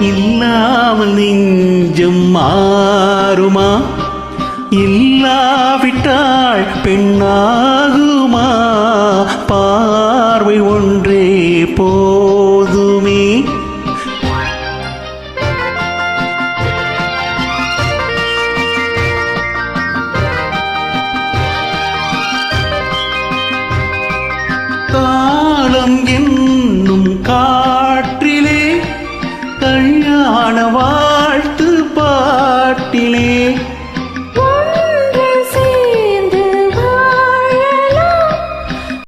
இல்லாமல் நெஞ்சம் மாறுமா? இல்லாவிட்டால் பெண்ணாகுமா? பார்வை ஒன்றே போதுமே. Oh வானவா